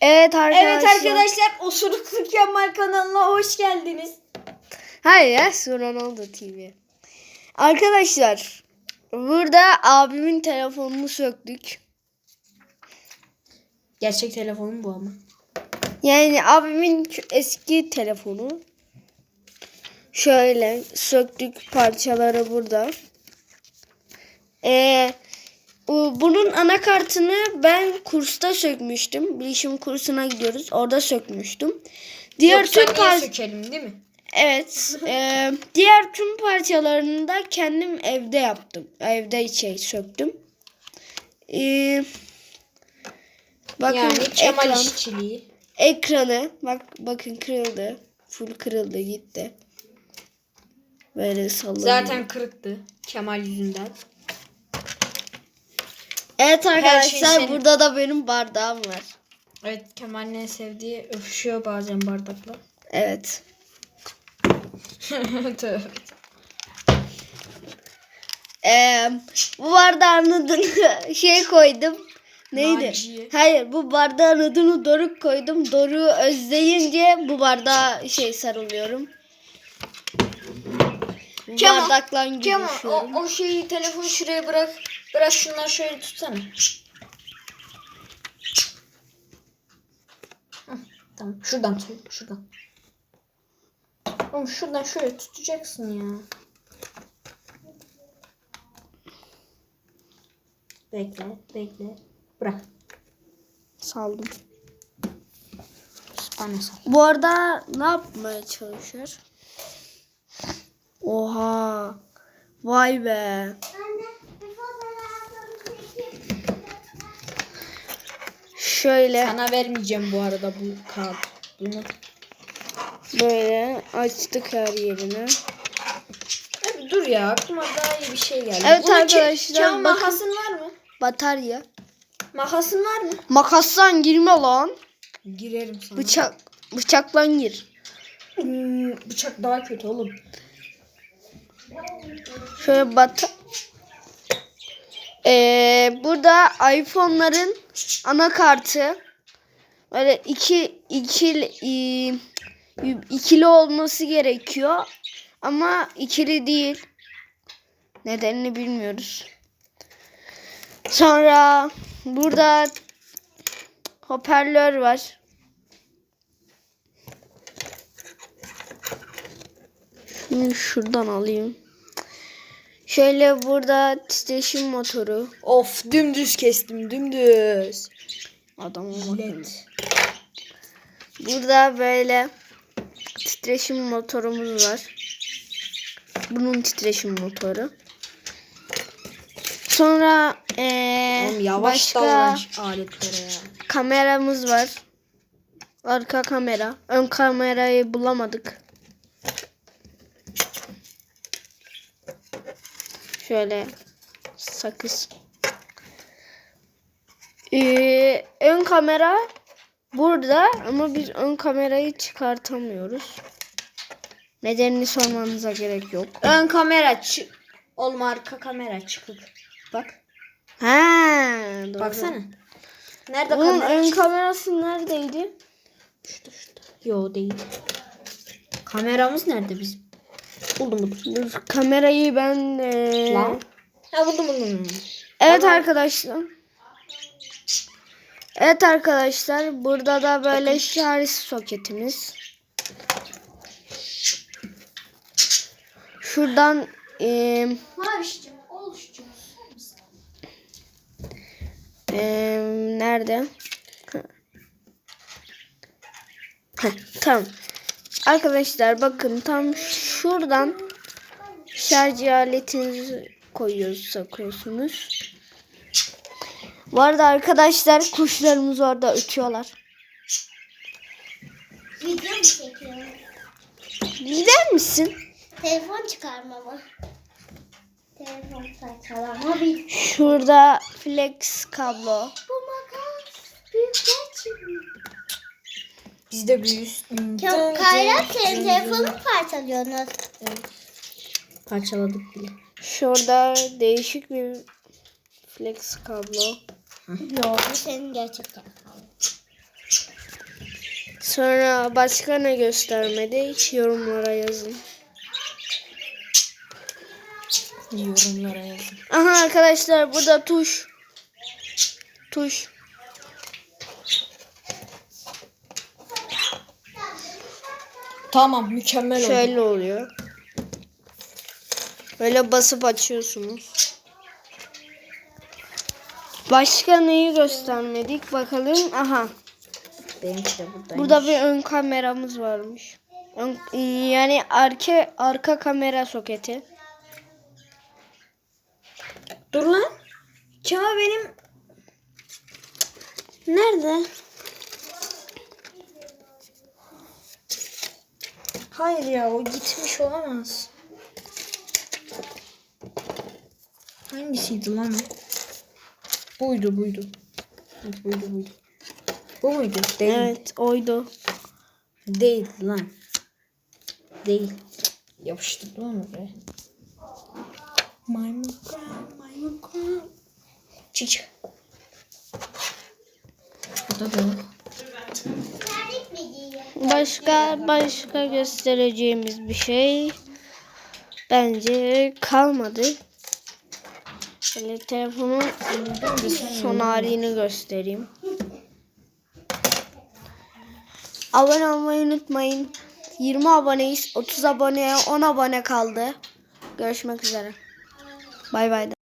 Evet arkadaşlar. Evet arkadaşlar Osuruklu Kemal kanalına hoş geldiniz. Hayır oldu TV. Arkadaşlar burada abimin telefonunu söktük. Gerçek telefonum bu ama. Yani abimin eski telefonu. Şöyle söktük parçaları burada. Ee, bu- bunun anakartını ben kursta sökmüştüm. Bilişim kursuna gidiyoruz. Orada sökmüştüm. Diğer Yoksa tüm par- sökelim değil mi? Evet. eee, diğer tüm parçalarını da kendim evde yaptım. Evde şey söktüm. Eee, bakın yani Kemal ekran, işçiliği. ekranı bak bakın kırıldı. Full kırıldı gitti. Böyle sallanıyor. Zaten kırıktı Kemal yüzünden. Evet şey arkadaşlar senin- burada da benim bardağım var. Evet Kemal'in sevdiği öpüşüyor bazen bardakla. Evet. Tövbe. Eee, bu bardağın adını şey koydum. Neydi? Naciye. Hayır bu bardağın adını Doruk koydum. Doruk'u özleyince bu bardağa şey sarılıyorum. Kemal, bardakla Kemal o, o şeyi telefonu şuraya bırak. Biraz şunları şöyle tutsana. Hı, tamam şuradan tut. Şuradan. Oğlum şuradan şöyle tutacaksın ya. Bekle, bekle. Bırak. Saldım. Bana sal. Bu arada ne yapmaya çalışıyor? Oha. Vay be. Şöyle Sana vermeyeceğim bu arada bu kağıt. Bunu. böyle açtık her yerini. Abi dur ya aklıma daha iyi bir şey geldi. Evet Bunu ke- arkadaşlar, bakın. makasın var mı? Batarya. Makasın var mı? Makastan girme lan. Girerim sana. Bıçak bıçakla gir. Hmm, bıçak daha kötü oğlum. Şöyle bat. Ee, burada iPhone'ların anakartı böyle iki ikili ikili olması gerekiyor ama ikili değil. Nedenini bilmiyoruz. Sonra burada hoparlör var. Şuradan alayım. Şöyle burada titreşim motoru. Of dümdüz kestim dümdüz. Adama bakın. Burada böyle titreşim motorumuz var. Bunun titreşim motoru. Sonra Oğlum yavaş başka davranış aletlere ya. kameramız var. Arka kamera. Ön kamerayı bulamadık. Şöyle sakız. Ee, ön kamera burada ama biz ön kamerayı çıkartamıyoruz. Nedenini sormanıza gerek yok. Ön kamera çık. Oğlum arka kamera çıkık. Bak. Ha, doğru. Baksana. Nerede Bunun kamera? ön kamerası neredeydi? Şurada şurada. Yo değil. Kameramız nerede bizim? Buldum buldum. Dur, kamerayı ben eee, Lan. Ha buldum buldum. Evet arkadaşlar. Evet arkadaşlar burada da böyle şarj soketimiz. Şuradan oluşacağım. eee, nerede? Heh, tamam. Arkadaşlar bakın tam şuradan şarj aletinizi koyuyoruz, sokuyorsunuz. Bu arada arkadaşlar kuşlarımız orada ötüyorlar. Video mu çekiyorum? Gider misin? Telefon çıkarma mı? Telefon saçmalama bir. Şurada flex kablo. Bu makas büyükler için. Biz de büyüyüz. Kayra senin telefonunu parçalıyorsunuz. Parçaladık bile. Şurada değişik bir flex kablo. Yok bu senin gerçekten. Sonra başka ne göstermedi? Hiç yorumlara yazın. Yorumlara yazın. Aha arkadaşlar bu da tuş. Tuş. Tamam mükemmel oldu. Şöyle oluyor. Böyle basıp açıyorsunuz. Başka neyi göstermedik bakalım. Aha. Benimki de buradaymış. Burada bir ön kameramız varmış. Ön- yani arka arka kamera soketi. Dur lan. Kemal benim... Nerede? Hayır ya o gitmiş olamaz. Hangisiydi lan o? Buydu buydu. Evet, buydu buydu. Bu muydu? Değil. Evet oydu. Değil lan. Değil. Yapıştırdım onu buraya. Maymun kral, maymun kral. Çık çık. Burada da yok. Başka başka göstereceğimiz bir şey bence kalmadı. Şöyle telefonun son halini göstereyim. Abone olmayı unutmayın. 20 aboneyiz. 30 aboneye 10 abone kaldı. Görüşmek üzere. Bay bay.